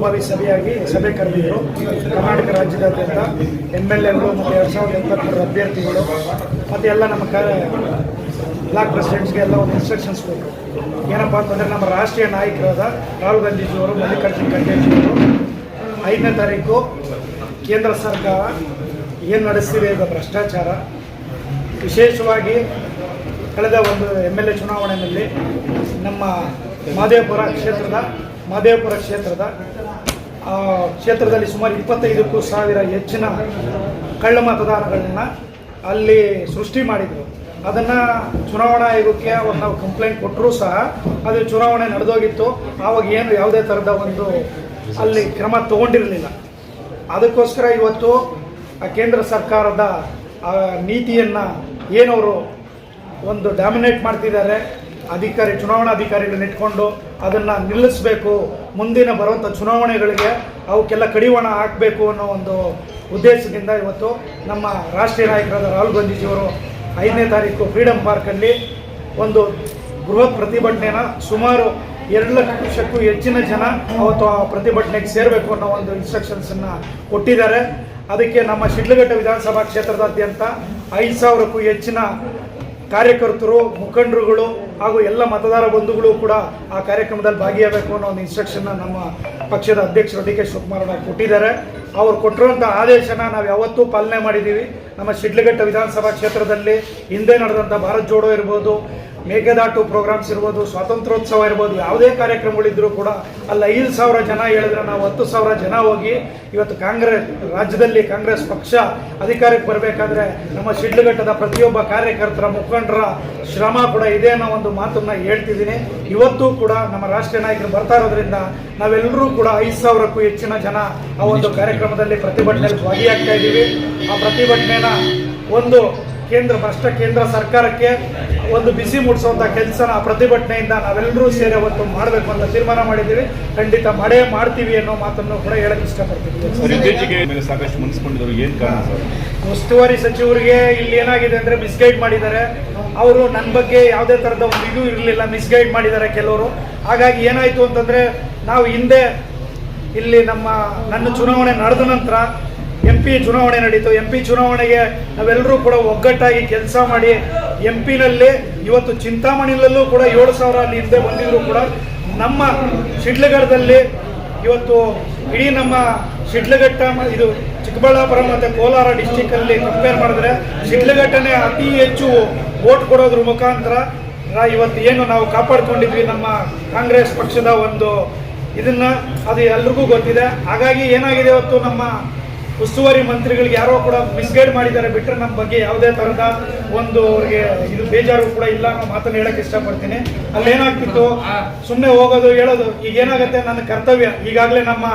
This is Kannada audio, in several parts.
ಪೂರ್ವಭಾವಿ ಸಭೆಯಾಗಿ ಸಭೆ ಕರೆದಿದ್ದರು ಕರ್ನಾಟಕ ರಾಜ್ಯದಾದ್ಯಂತ ಎಂ ಎಲ್ ಎಗಳು ಮತ್ತು ಎರಡು ಸಾವಿರದ ಎಂಬತ್ತರ ಅಭ್ಯರ್ಥಿಗಳು ಮತ್ತು ಎಲ್ಲ ನಮ್ಮ ಕ ಬ್ಲಾಕ್ ಪ್ರೆಸಿಡೆಂಟ್ಸ್ಗೆ ಎಲ್ಲ ಒಂದು ಇನ್ಸ್ಟ್ರಕ್ಷನ್ಸ್ ಕೊಟ್ಟರು ಏನಪ್ಪ ಅಂತಂದರೆ ನಮ್ಮ ರಾಷ್ಟ್ರೀಯ ನಾಯಕರಾದ ರಾಹುಲ್ ಗಾಂಧೀಜಿಯವರು, ಮಲ್ಲಿಕಾರ್ಜುನ್ ಖರ್ಗೆಜಿಯವರು ಐದನೇ ತಾರೀಕು ಕೇಂದ್ರ ಸರ್ಕಾರ ಏನು ನಡೆಸ್ತಿದೆ ಅಂತ ಭ್ರಷ್ಟಾಚಾರ. ವಿಶೇಷವಾಗಿ ಕಳೆದ ಒಂದು ಎಂ ಎಲ್ ಎ ಚುನಾವಣೆಯಲ್ಲಿ ನಮ್ಮ ಮಾದೇವಪುರ ಕ್ಷೇತ್ರದ ಮಹದೇವಪುರ ಕ್ಷೇತ್ರದ ಕ್ಷೇತ್ರದಲ್ಲಿ ಸುಮಾರು ಇಪ್ಪತ್ತೈದಕ್ಕೂ ಸಾವಿರ ಹೆಚ್ಚಿನ ಕಳ್ಳ ಮತದಾರಗಳನ್ನ ಅಲ್ಲಿ ಸೃಷ್ಟಿ ಮಾಡಿದರು. ಅದನ್ನು ಚುನಾವಣಾ ಆಯೋಗಕ್ಕೆ ಒಂದು ನಾವು ಕಂಪ್ಲೇಂಟ್ ಕೊಟ್ಟರೂ ಸಹ ಅದು ಚುನಾವಣೆ ನಡೆದೋಗಿತ್ತು. ಆವಾಗ ಏನು ಯಾವುದೇ ಥರದ ಒಂದು ಅಲ್ಲಿ ಕ್ರಮ ತಗೊಂಡಿರಲಿಲ್ಲ. ಅದಕ್ಕೋಸ್ಕರ ಇವತ್ತು ಕೇಂದ್ರ ಸರ್ಕಾರದ ನೀತಿಯನ್ನು ಏನವರು ಒಂದು ಡಾಮಿನೇಟ್ ಮಾಡ್ತಿದ್ದಾರೆ. ಅಧಿಕಾರಿ ಚುನಾವಣಾ ಅಧಿಕಾರಿಗಳನ್ನ ಇಟ್ಕೊಂಡು ಅದನ್ನು ನಿಲ್ಲಿಸಬೇಕು. ಮುಂದಿನ ಬರುವಂಥ ಚುನಾವಣೆಗಳಿಗೆ ಅವಕ್ಕೆಲ್ಲ ಕಡಿವಾಣ ಹಾಕಬೇಕು ಅನ್ನೋ ಒಂದು ಉದ್ದೇಶದಿಂದ ಇವತ್ತು ನಮ್ಮ ರಾಷ್ಟ್ರೀಯ ನಾಯಕರಾದ ರಾಹುಲ್ ಗಾಂಧೀಜಿಯವರು ಐದನೇ ತಾರೀಕು ಫ್ರೀಡಮ್ ಪಾರ್ಕಲ್ಲಿ ಒಂದು ಬೃಹತ್ ಪ್ರತಿಭಟನೆನ ಸುಮಾರು ಎರಡು ಲಕ್ಷಕ್ಕೂ ಹೆಚ್ಚಿನ ಜನ ಅವತ್ತು ಆ ಪ್ರತಿಭಟನೆಗೆ ಸೇರಬೇಕು ಅನ್ನೋ ಒಂದು ಇನ್ಸ್ಟ್ರಕ್ಷನ್ಸನ್ನು ಕೊಟ್ಟಿದ್ದಾರೆ. ಅದಕ್ಕೆ ನಮ್ಮ ಶಿಡ್ಲಘಟ್ಟ ವಿಧಾನಸಭಾ ಕ್ಷೇತ್ರದಾದ್ಯಂತ ಐದು ಸಾವಿರಕ್ಕೂ ಹೆಚ್ಚಿನ ಕಾರ್ಯಕರ್ತರು, ಮುಖಂಡರುಗಳು ಹಾಗೂ ಎಲ್ಲ ಮತದಾರ ಬಂಧುಗಳು ಕೂಡ ಆ ಕಾರ್ಯಕ್ರಮದಲ್ಲಿ ಭಾಗಿಯಾಗಬೇಕು ಅನ್ನೋ ಒಂದು ಇನ್ಸ್ಟ್ರಕ್ಷನ್ನ ನಮ್ಮ ಪಕ್ಷದ ಅಧ್ಯಕ್ಷರು ಡಿ ಕೆ ಶಿವಕುಮಾರ್ ಅವರು ಕೊಟ್ಟಿದ್ದಾರೆ. ಅವ್ರು ಕೊಟ್ಟಿರುವಂಥ ಆದೇಶನ ನಾವು ಯಾವತ್ತೂ ಪಾಲನೆ ಮಾಡಿದ್ದೀವಿ. ನಮ್ಮ ಶಿಡ್ಲಘಟ್ಟ ವಿಧಾನಸಭಾ ಕ್ಷೇತ್ರದಲ್ಲಿ ಹಿಂದೆ ನಡೆದಂಥ ಭಾರತ್ ಜೋಡೋ ಇರ್ಬೋದು ಮೇಘದಾಟು ಪ್ರೋಗ್ರಾಮ್ಸ್ ಇರ್ಬೋದು ಸ್ವಾತಂತ್ರ್ಯೋತ್ಸವ ಇರ್ಬೋದು ಯಾವುದೇ ಕಾರ್ಯಕ್ರಮಗಳಿದ್ರೂ ಕೂಡ ಅಲ್ಲಿ ಐದು ಸಾವಿರ ಜನ ಹೇಳಿದ್ರೆ ನಾವು ಹತ್ತು ಸಾವಿರ ಜನ ಹೋಗಿ ಇವತ್ತು ಕಾಂಗ್ರೆಸ್ ರಾಜ್ಯದಲ್ಲಿ ಕಾಂಗ್ರೆಸ್ ಪಕ್ಷ ಅಧಿಕಾರಕ್ಕೆ ಬರಬೇಕಾದ್ರೆ ನಮ್ಮ ಶಿಡ್ಲಘಟ್ಟದ ಪ್ರತಿಯೊಬ್ಬ ಕಾರ್ಯಕರ್ತರ ಮುಖಂಡರ ಶ್ರಮ ಕೂಡ ಇದೆ ಅನ್ನೋ ಒಂದು ಮಾತನ್ನ ಹೇಳ್ತಿದ್ದೀನಿ. ಇವತ್ತು ಕೂಡ ನಮ್ಮ ರಾಷ್ಟ್ರೀಯ ನಾಯಕರು ಬರ್ತಾ ಇರೋದ್ರಿಂದ ನಾವೆಲ್ಲರೂ ಕೂಡ ಐದು ಸಾವಿರಕ್ಕೂ ಹೆಚ್ಚಿನ ಜನ ಆ ಒಂದು ಕಾರ್ಯಕ್ರಮದಲ್ಲಿ ಪ್ರತಿಭಟನೆಯಲ್ಲಿ ಭಾಗಿಯಾಗ್ತಾ ಇದ್ದೀವಿ. ಆ ಪ್ರತಿಭಟನೆನ ಒಂದು ಕೇಂದ್ರ ಭ್ರಷ್ಟ ಕೇಂದ್ರ ಸರ್ಕಾರಕ್ಕೆ ಒಂದು ಬಿಸಿ ಮೂಡಿಸುವಂಥ ಕೆಲಸನ ಪ್ರತಿಭಟನೆಯಿಂದ ನಾವೆಲ್ಲರೂ ಸೇರಿ ಅವತ್ತು ಮಾಡಬೇಕು ಅಂತ ತೀರ್ಮಾನ ಮಾಡಿದ್ದೀವಿ. ಖಂಡಿತ ಮಾಡೇ ಮಾಡ್ತೀವಿ ಅನ್ನೋ ಮಾತನ್ನು ಕೂಡ ಹೇಳಕ್ಕೆ ಇಷ್ಟಪಡ್ತೀವಿ ಸಾಕಷ್ಟು ಮುನ್ಸ್ಕೊಂಡಿದ್ರು ಏನ್ ಕಾರಣ ಉಸ್ತುವಾರಿ ಸಚಿವರಿಗೆ ಇಲ್ಲಿ ಏನಾಗಿದೆ ಅಂದರೆ ಮಿಸ್ಗೈಡ್ ಮಾಡಿದ್ದಾರೆ. ಅವರು ನನ್ನ ಬಗ್ಗೆ ಯಾವುದೇ ಥರದ ಒಂದು ಇದು ಇರಲಿಲ್ಲ ಮಿಸ್ಗೈಡ್ ಮಾಡಿದ್ದಾರೆ ಕೆಲವರು. ಹಾಗಾಗಿ ಏನಾಯಿತು ಅಂತಂದರೆ ನಾವು ಹಿಂದೆ ಇಲ್ಲಿ ನಮ್ಮ ನನ್ನ ಚುನಾವಣೆ ನಡೆದ ನಂತರ ಎಂ ಪಿ ಚುನಾವಣೆ ನಡೀತು. ಎಂ ಪಿ ಚುನಾವಣೆಗೆ ನಾವೆಲ್ಲರೂ ಕೂಡ ಒಗ್ಗಟ್ಟಾಗಿ ಕೆಲಸ ಮಾಡಿ ಎಂ ಪಿನಲ್ಲಿ ಇವತ್ತು ಚಿಂತಾಮಣಿಲಲ್ಲೂ ಕೂಡ ಏಳು ಸಾವಿರ ಅಲ್ಲಿ ಹಿಂದೆ ಬಂದಿದ್ರು ಕೂಡ ನಮ್ಮ ಶಿಡ್ಲಘಟ್ಟದಲ್ಲಿ ಇವತ್ತು ಇಡೀ ನಮ್ಮ ಶಿಡ್ಲಘಟ್ಟ ಇದು ಚಿಕ್ಕಬಳ್ಳಾಪುರ ಮತ್ತು ಕೋಲಾರ ಡಿಸ್ಟಿಕ್ಕಲ್ಲಿ ಕಂಪೇರ್ ಮಾಡಿದ್ರೆ ಶಿಡ್ಲಘಟ್ಟನೇ ಅತಿ ಹೆಚ್ಚು ವೋಟ್ ಕೊಡೋದ್ರ ಮುಖಾಂತರ ಇವತ್ತು ಏನು ನಾವು ಕಾಪಾಡ್ಕೊಂಡಿದ್ವಿ ನಮ್ಮ ಕಾಂಗ್ರೆಸ್ ಪಕ್ಷದ ಒಂದು ಇದನ್ನ ಅದು ಎಲ್ರಿಗೂ ಗೊತ್ತಿದೆ. ಹಾಗಾಗಿ ಏನಾಗಿದೆ ಇವತ್ತು ನಮ್ಮ ಉಸ್ತುವಾರಿ ಮಂತ್ರಿಗಳಿಗೆ ಯಾರೋ ಕೂಡ ಮಿಸ್ಗೈಡ್ ಮಾಡಿದ್ದಾರೆ. ಬಿಟ್ಟರೆ ನಮ್ಮ ಬಗ್ಗೆ ಯಾವುದೇ ಥರದ ಒಂದು ಅವ್ರಿಗೆ ಇದು ಬೇಜಾರು ಕೂಡ ಇಲ್ಲ ಅನ್ನೋ ಮಾತನ್ನು ಹೇಳಕ್ಕೆ ಇಷ್ಟಪಡ್ತೀನಿ. ಅಲ್ಲಿ ಏನಾಗ್ತಿತ್ತು ಸುಮ್ಮನೆ ಹೋಗೋದು, ಹೇಳೋದು. ಈಗ ಏನಾಗುತ್ತೆ? ನನ್ನ ಕರ್ತವ್ಯ. ಈಗಾಗಲೇ ನಮ್ಮ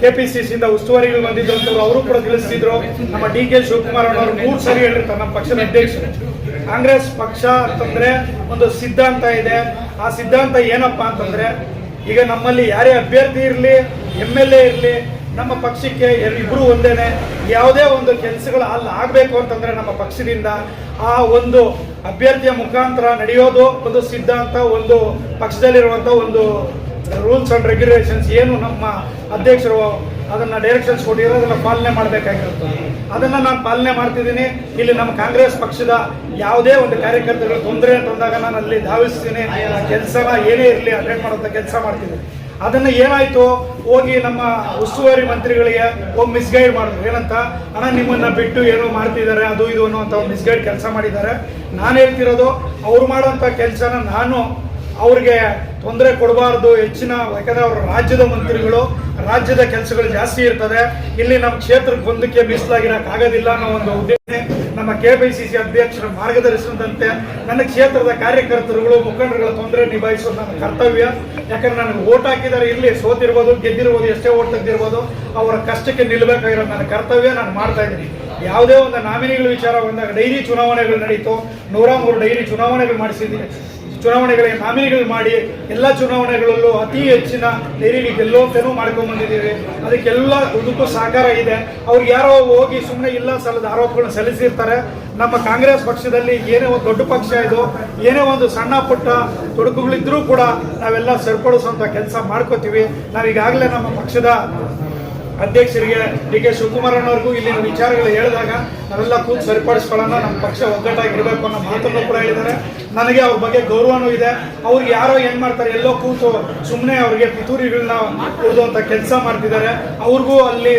ಕೆ ಪಿ ಸಿ ಸಿಯಿಂದ ಉಸ್ತುವಾರಿಗಳು ಬಂದಿದ್ದಂಥವ್ರು ಅವರು ಕೂಡ ತಿಳಿಸಿದ್ರು ನಮ್ಮ ಡಿ ಕೆ ಶಿವಕುಮಾರ್ ಅವರು ಮೂರು ಸರಿ ಹೇಳಿರ್ತಾರೆ ನಮ್ಮ ಪಕ್ಷದ ಅಧ್ಯಕ್ಷರು. ಕಾಂಗ್ರೆಸ್ ಪಕ್ಷ ಅಂತಂದ್ರೆ ಒಂದು ಸಿದ್ಧಾಂತ ಇದೆ. ಆ ಸಿದ್ಧಾಂತ ಏನಪ್ಪಾ ಅಂತಂದ್ರೆ, ಈಗ ನಮ್ಮಲ್ಲಿ ಯಾರೇ ಅಭ್ಯರ್ಥಿ ಇರಲಿ ಎಂ ಎಲ್ ಎ ಇರಲಿ ನಮ್ಮ ಪಕ್ಷಕ್ಕೆ ಇಬ್ಬರು ಒಂದೇನೆ, ಯಾವುದೇ ಒಂದು ಕೆಲಸಗಳು ಅಲ್ಲಿ ಆಗಬೇಕು ಅಂತಂದರೆ ನಮ್ಮ ಪಕ್ಷದಿಂದ ಆ ಒಂದು ಅಭ್ಯರ್ಥಿಯ ಮುಖಾಂತರ ನಡೆಯೋದು ಒಂದು ಸಿದ್ಧಾಂತ, ಒಂದು ಪಕ್ಷದಲ್ಲಿರುವಂಥ ಒಂದು ರೂಲ್ಸ್ ಆ್ಯಂಡ್ ರೆಗ್ಯುಲೇಷನ್ಸ್ ಏನು ನಮ್ಮ ಅಧ್ಯಕ್ಷರು ಅದನ್ನು ಡೈರೆಕ್ಷನ್ಸ್ ಕೊಟ್ಟಿರೋ ಅದನ್ನು ಪಾಲನೆ ಮಾಡಬೇಕಾಗಿರುತ್ತೆ. ಅದನ್ನು ನಾನು ಪಾಲನೆ ಮಾಡ್ತಿದ್ದೀನಿ. ಇಲ್ಲಿ ನಮ್ಮ ಕಾಂಗ್ರೆಸ್ ಪಕ್ಷದ ಯಾವುದೇ ಒಂದು ಕಾರ್ಯಕರ್ತರಿಗೆ ತೊಂದರೆ ತಂದಾಗ ನಾನು ಅಲ್ಲಿ ಧಾವಿಸ್ತೀನಿ. ಆ ಕೆಲಸನ ಏನೇ ಇರಲಿ ಅಟೆಂಡ್ ಮಾಡುವಂಥ ಕೆಲಸ ಮಾಡ್ತೀನಿ ಅದನ್ನ ಏನಾಯ್ತು? ಹೋಗಿ ನಮ್ಮ ಉಸ್ತುವಾರಿ ಮಂತ್ರಿಗಳಿಗೆ ಒಬ್ಬ ಮಿಸ್ಗೈಡ್ ಮಾಡಿದ್ರು. ಏನಂತ? ಅಣ್ಣ, ನಿಮ್ಮನ್ನ ಬಿಟ್ಟು ಏನೋ ಮಾಡ್ತಿದ್ದಾರೆ, ಅದು ಇದು ಅನ್ನೋ ಮಿಸ್ಗೈಡ್ ಕೆಲಸ ಮಾಡಿದ್ದಾರೆ. ನಾನು ಹೇಳ್ತಿರೋದು, ಅವ್ರು ಮಾಡೋಂಥ ಕೆಲಸನ ನಾನು ಅವ್ರಿಗೆ ತೊಂದರೆ ಕೊಡಬಾರ್ದು. ಹೆಚ್ಚಿನ ಯಾಕಂದ್ರೆ ಅವರು ರಾಜ್ಯದ ಮಂತ್ರಿಗಳು, ರಾಜ್ಯದ ಕೆಲಸಗಳು ಜಾಸ್ತಿ ಇರ್ತದೆ. ಇಲ್ಲಿ ನಮ್ಮ ಕ್ಷೇತ್ರಕ್ಕೆ ಹೊಂದಕ್ಕೆ ಬಿಸಿಲಾಗಿರೋಕ್ಕಾಗೋದಿಲ್ಲ ಅನ್ನೋ ಒಂದು ಉದ್ದೇಶ. ನಮ್ಮ ಕೆ ಪಿ ಸಿ ಸಿ ಅಧ್ಯಕ್ಷರ ಮಾರ್ಗದರ್ಶನದಂತೆ ನನ್ನ ಕ್ಷೇತ್ರದ ಕಾರ್ಯಕರ್ತರುಗಳು, ಮುಖಂಡರುಗಳ ತೊಂದರೆ ನಿಭಾಯಿಸೋದು ನನ್ನ ಕರ್ತವ್ಯ. ಯಾಕಂದ್ರೆ ನನಗೆ ಓಟ್ ಹಾಕಿದ್ದಾರೆ ಇಲ್ಲಿ ಸೋತಿರ್ಬೋದು, ಗೆದ್ದಿರ್ಬೋದು, ಎಷ್ಟೇ ಓಟ್ ತೆಗೆದಿರ್ಬೋದು, ಅವರ ಕಷ್ಟಕ್ಕೆ ನಿಲ್ಲಬೇಕಾಗಿರೋ ನನ್ನ ಕರ್ತವ್ಯ ನಾನು ಮಾಡ್ತಾ ಇದ್ದೀನಿ. ಯಾವುದೇ ಒಂದು ನಾಮಿನಿಗಳ ವಿಚಾರ ಬಂದಾಗ ಡೈರಿ ಚುನಾವಣೆಗಳು ನಡೀತು. ನೂರ ಮೂರು ಡೈರಿ ಚುನಾವಣೆಗಳು ಮಾಡಿಸಿದ್ದೀನಿ. ಚುನಾವಣೆಗಳಿಗೆ ನಾಮಿನಿಗಳು ಮಾಡಿ ಎಲ್ಲ ಚುನಾವಣೆಗಳಲ್ಲೂ ಅತಿ ಹೆಚ್ಚಿನ ನೀರಿಗೆ ತೆರವು ಮಾಡ್ಕೊಂಡು ಬಂದಿದ್ದೀವಿ. ಅದಕ್ಕೆಲ್ಲ ಉದಕ್ಕೂ ಸಹಕಾರ ಇದೆ. ಅವ್ರು ಯಾರೋ ಹೋಗಿ ಸುಮ್ಮನೆ ಇಲ್ಲ ಸಲ್ಲದ ಆರೋಪಗಳನ್ನ ಸಲ್ಲಿಸಿರ್ತಾರೆ. ನಮ್ಮ ಕಾಂಗ್ರೆಸ್ ಪಕ್ಷದಲ್ಲಿ ಏನೇ ಒಂದು ದೊಡ್ಡ ಪಕ್ಷ ಇದು, ಏನೇ ಒಂದು ಸಣ್ಣ ಪುಟ್ಟ ತೊಡಕುಗಳಿದ್ರೂ ಕೂಡ ನಾವೆಲ್ಲ ಸರಿಪಡಿಸುವಂಥ ಕೆಲಸ ಮಾಡ್ಕೋತೀವಿ. ನಾವೀಗಾಗಲೇ ನಮ್ಮ ಪಕ್ಷದ ಅಧ್ಯಕ್ಷರಿಗೆ ಡಿ ಕೆ ಶಿವಕುಮಾರಣ್ಣವ್ರಿಗೂ ಇಲ್ಲಿನ ವಿಚಾರಗಳು ಹೇಳಿದಾಗ ನಾವೆಲ್ಲ ಕೂತು ಸರಿಪಡಿಸ್ಕೊಳ್ಳೋಣ, ನಮ್ಮ ಪಕ್ಷ ಒಗ್ಗಟ್ಟಾಗಿರ್ಬೇಕು ಅನ್ನೋ ಮಾತನ್ನು ಕೂಡ ಹೇಳಿದ್ದಾರೆ. ನನಗೆ ಅವ್ರ ಬಗ್ಗೆ ಗೌರವನೂ ಇದೆ. ಅವ್ರಿಗೆ ಯಾರೋ ಏನು ಮಾಡ್ತಾರೆ, ಎಲ್ಲೋ ಕೂತು ಸುಮ್ಮನೆ ಅವ್ರಿಗೆ ಪಿತೂರಿಗಳನ್ನ ಉಳಿದುವಂಥ ಕೆಲಸ ಮಾಡ್ತಿದ್ದಾರೆ. ಅವ್ರಿಗೂ ಅಲ್ಲಿ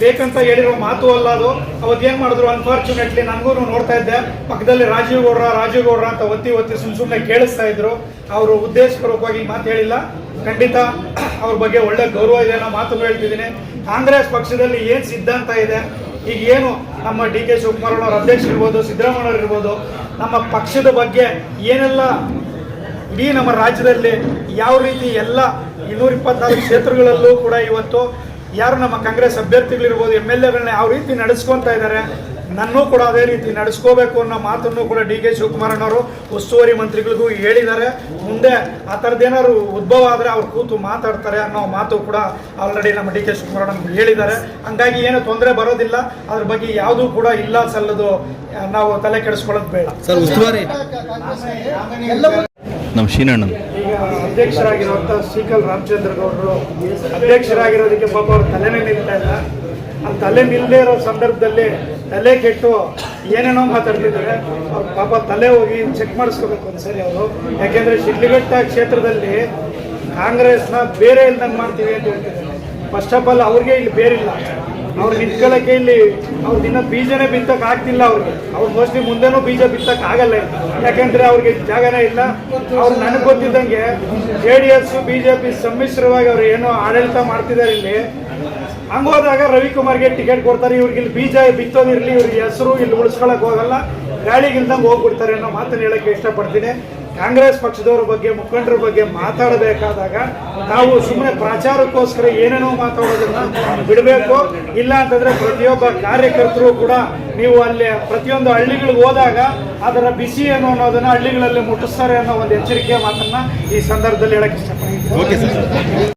ಬೇಕಂತ ಹೇಳಿರೋ ಮಾತು ಅಲ್ಲ ಅದು. ಅವತ್ತು ಏನು ಮಾಡಿದ್ರು? ಅನ್ಫಾರ್ಚುನೇಟ್ಲಿ ನನಗೂ ನೋಡ್ತಾ ಇದ್ದೆ. ಪಕ್ಕದಲ್ಲಿ ರಾಜೀವ್ ಗೌಡ್ರ ರಾಜೀವ್ ಗೌಡ್ರ ಅಂತ ಒತ್ತಿ ಒತ್ತಿ ಸುಮ್ಮ ಸುಮ್ಮನೆ ಕೇಳಿಸ್ತಾ ಇದ್ರು. ಅವರು ಉದ್ದೇಶಪೂರ್ವಕವಾಗಿ ಮಾತು ಹೇಳಿಲ್ಲ. ಖಂಡಿತ ಅವ್ರ ಬಗ್ಗೆ ಒಳ್ಳೆ ಗೌರವ ಇದೆ, ಅನ್ನೋ ಮಾತನ್ನು ಹೇಳ್ತಿದ್ದೀನಿ. ಕಾಂಗ್ರೆಸ್ ಪಕ್ಷದಲ್ಲಿ ಏನು ಸಿದ್ಧಾಂತ ಇದೆ, ಈಗ ಏನು ನಮ್ಮ ಡಿ ಕೆ ಶಿವಕುಮಾರಣ್ಣವ್ರ ಅಧ್ಯಕ್ಷ ಇರ್ಬೋದು, ಸಿದ್ದರಾಮಯ್ಯ ಇರ್ಬೋದು, ನಮ್ಮ ಪಕ್ಷದ ಬಗ್ಗೆ ಏನೆಲ್ಲ ಇಡೀ ನಮ್ಮ ರಾಜ್ಯದಲ್ಲಿ ಯಾವ ರೀತಿ ಎಲ್ಲ ಇನ್ನೂರ ಇಪ್ಪತ್ನಾಲ್ಕು ಕ್ಷೇತ್ರಗಳಲ್ಲೂ ಕೂಡ ಇವತ್ತು ಯಾರು ನಮ್ಮ ಕಾಂಗ್ರೆಸ್ ಅಭ್ಯರ್ಥಿಗಳಿರ್ಬೋದು, ಎಂ ಎಲ್ ಎಗಳನ್ನ ಯಾವ ರೀತಿ ನಡೆಸ್ಕೊತಾ ಇದ್ದಾರೆ ನನ್ನೂ ಕೂಡ ಅದೇ ರೀತಿ ನಡೆಸ್ಕೋಬೇಕು ಅನ್ನೋ ಮಾತನ್ನು ಕೂಡ ಡಿ ಕೆ ಶಿವಕುಮಾರಣ್ಣವರು ಉಸ್ತುವಾರಿ ಮಂತ್ರಿಗಳಿಗೂ ಹೇಳಿದ್ದಾರೆ. ಮುಂದೆ ಆ ಥರದ್ದೇನಾದ್ರು ಉದ್ಭವ ಆದರೆ ಅವ್ರು ಕೂತು ಮಾತಾಡ್ತಾರೆ ಅನ್ನೋ ಮಾತು ಕೂಡ ಆಲ್ರೆಡಿ ನಮ್ಮ ಡಿ ಕೆ ಶಿವಕುಮಾರಣ್ಣ ಹೇಳಿದ್ದಾರೆ. ಹಂಗಾಗಿ ಏನು ತೊಂದರೆ ಬರೋದಿಲ್ಲ. ಅದ್ರ ಬಗ್ಗೆ ಯಾವುದೂ ಕೂಡ ಇಲ್ಲ ಸಲ್ಲದು ನಾವು ತಲೆ ಕೆಡಿಸ್ಕೊಳ್ಳೋದು ಬೇಡ. ನಮ್ಮ ಶೀನಣ್ಣ ಈಗ ಅಧ್ಯಕ್ಷರಾಗಿರುವಂಥ ಶ್ರೀಕಲ್ ರಾಮಚಂದ್ರ ಗೌಡರು ಅಧ್ಯಕ್ಷರಾಗಿರೋದಕ್ಕೆ ಪಾಪ ಅವ್ರ ತಲೆನೇ ನಿಲ್ತಾ ಇಲ್ಲ. ಆ ತಲೆ ನಿಲ್ಲದೆ ಇರೋ ಸಂದರ್ಭದಲ್ಲಿ ತಲೆ ಕೆಟ್ಟು ಏನೇನೋ ಮಾತಾಡ್ತಿದ್ದಾರೆ, ಅವ್ರ ಪಾಪ ತಲೆ ಹೋಗಿ ಚೆಕ್ ಮಾಡಿಸ್ಕೋಬೇಕು ಒಂದ್ಸರಿ ಅವರು. ಯಾಕೆಂದ್ರೆ ಶಿಡ್ಲಿಘಟ್ಟ ಕ್ಷೇತ್ರದಲ್ಲಿ ಕಾಂಗ್ರೆಸ್ನ ಬೇರೆ ಇಲ್ದಂಗೆ ಮಾಡ್ತೀವಿ ಅಂತ ಹೇಳ್ತಿದ್ದಾರೆ. ಫಸ್ಟ್ ಆಫ್ ಆಲ್ ಅವ್ರಿಗೆ ಇಲ್ಲಿ ಬೇರಿಲ್ಲ. ಅವ್ರು ನಿಂತ್ಕೊಳ್ಳೋಕೆ ಇಲ್ಲಿ ಅವ್ರು ದಿನ ಬೀಜನೇ ಬಿತ್ತಕ್ಕೆ ಆಗ್ತಿಲ್ಲ ಅವ್ರಿಗೆ. ಅವ್ರು ಮೋಸ್ಟ್ಲಿ ಮುಂದೆನೂ ಬೀಜ ಬಿತ್ತಕ್ಕೆ ಆಗಲ್ಲ ಯಾಕೆಂದ್ರೆ ಅವ್ರಿಗೆ ಜಾಗನೇ ಇಲ್ಲ. ಅವ್ರು ನನಗೆ ಗೊತ್ತಿದ್ದಂಗೆ J D S, B J P ಸಮ್ಮಿಶ್ರವಾಗಿ ಅವ್ರು ಏನೋ ಆಡಳಿತ ಮಾಡ್ತಿದ್ದಾರೆ ಇಲ್ಲಿ. ಹಂಗೋದಾಗ ರವಿಕುಮಾರ್ಗೆ ಟಿಕೆಟ್ ಕೊಡ್ತಾರೆ, ಇವ್ರಿಗೆ ಇಲ್ಲಿ ಬೀಜ ಬಿತ್ತೋದಿರ್ಲಿ ಇವ್ರಿಗೆ ಹೆಸರು ಇಲ್ಲಿ ಉಳಿಸ್ಕೊಳಕ್ ಹೋಗಲ್ಲ ಗಾಳಿಗಿಲ್ದಂಗೆ ಹೋಗ್ಬಿಡ್ತಾರೆ ಅನ್ನೋ ಮಾತನ್ನ ಹೇಳಕ್ಕೆ ಇಷ್ಟಪಡ್ತೀನಿ. ಕಾಂಗ್ರೆಸ್ ಪಕ್ಷದವ್ರ ಬಗ್ಗೆ, ಮುಖಂಡರ ಬಗ್ಗೆ ಮಾತಾಡಬೇಕಾದಾಗ ನಾವು ಸುಮ್ಮನೆ ಪ್ರಚಾರಕ್ಕೋಸ್ಕರ ಏನೇನೋ ಮಾತಾಡೋದನ್ನ ಬಿಡಬೇಕು. ಇಲ್ಲ ಅಂತಂದ್ರೆ ಪ್ರತಿಯೊಬ್ಬ ಕಾರ್ಯಕರ್ತರು ಕೂಡ ನೀವು ಅಲ್ಲಿ ಪ್ರತಿಯೊಂದು ಹಳ್ಳಿಗಳಿಗೆ ಹೋದಾಗ ಅದರ ಬಿಸಿ ಏನು ಅನ್ನೋದನ್ನ ಹಳ್ಳಿಗಳಲ್ಲಿ ಮುಟ್ಟಿಸ್ತಾರೆ ಅನ್ನೋ ಒಂದು ಎಚ್ಚರಿಕೆ ಮಾತನ್ನ ಈ ಸಂದರ್ಭದಲ್ಲಿ ಹೇಳಕ್ ಇಷ್ಟಪಡ್ತೀನಿ.